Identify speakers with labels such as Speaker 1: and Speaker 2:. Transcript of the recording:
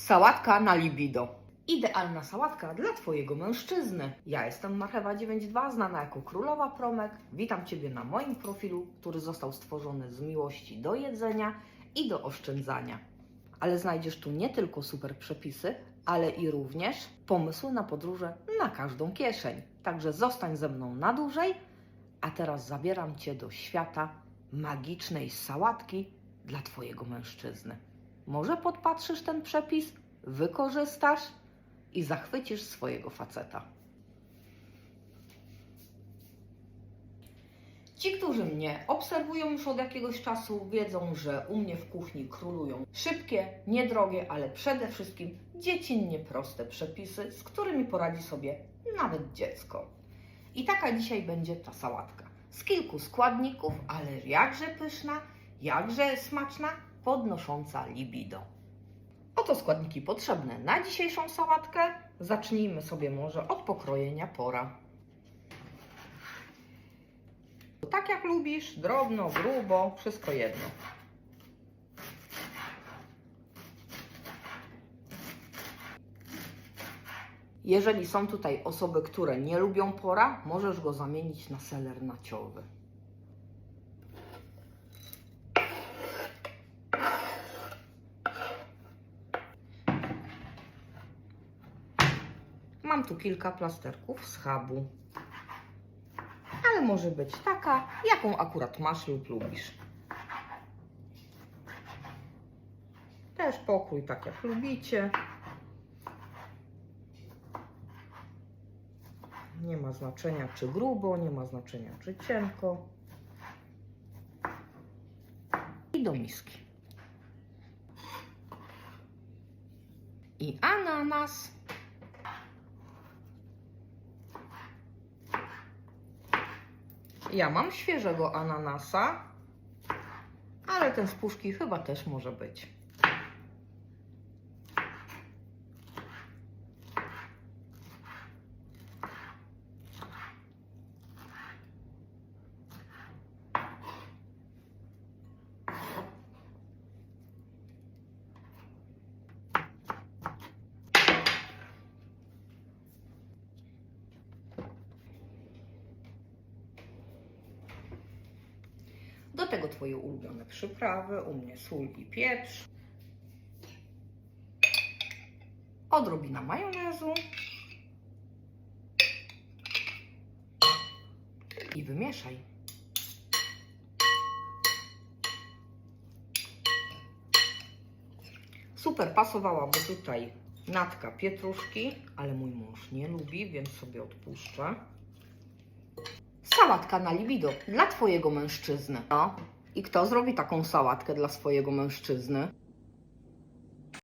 Speaker 1: Sałatka na libido. Idealna sałatka dla Twojego mężczyzny. Ja jestem Marchewa92, znana jako Królowa Promek. Witam Ciebie na moim profilu, który został stworzony z miłości do jedzenia i do oszczędzania. Ale znajdziesz tu nie tylko super przepisy, ale i również pomysły na podróże na każdą kieszeń. Także zostań ze mną na dłużej, a teraz zabieram Cię do świata magicznej sałatki dla Twojego mężczyzny. Może podpatrzysz ten przepis, wykorzystasz i zachwycisz swojego faceta. Ci, którzy mnie obserwują już od jakiegoś czasu, wiedzą, że u mnie w kuchni królują szybkie, niedrogie, ale przede wszystkim dziecinnie proste przepisy, z którymi poradzi sobie nawet dziecko. I taka dzisiaj będzie ta sałatka. Z kilku składników, ale jakże pyszna, jakże smaczna, podnosząca libido. Oto składniki potrzebne na dzisiejszą sałatkę. Zacznijmy sobie może od pokrojenia pora. Tak jak lubisz, drobno, grubo, wszystko jedno. Jeżeli są tutaj osoby, które nie lubią pora, możesz go zamienić na seler naciowy. Mam tu kilka plasterków schabu. Ale może być taka, jaką akurat masz lub lubisz. Też pokrój tak jak lubicie. Nie ma znaczenia czy grubo, nie ma znaczenia czy cienko. I do miski. I ananas. Ja mam świeżego ananasa, ale ten z puszki chyba też może być. Do tego Twoje ulubione przyprawy, u mnie sól i pieprz. Odrobina majonezu. I wymieszaj. Super pasowałaby tutaj natka pietruszki, ale mój mąż nie lubi, więc sobie odpuszczę. Sałatka na libido dla Twojego mężczyzny. No. I kto zrobi taką sałatkę dla swojego mężczyzny?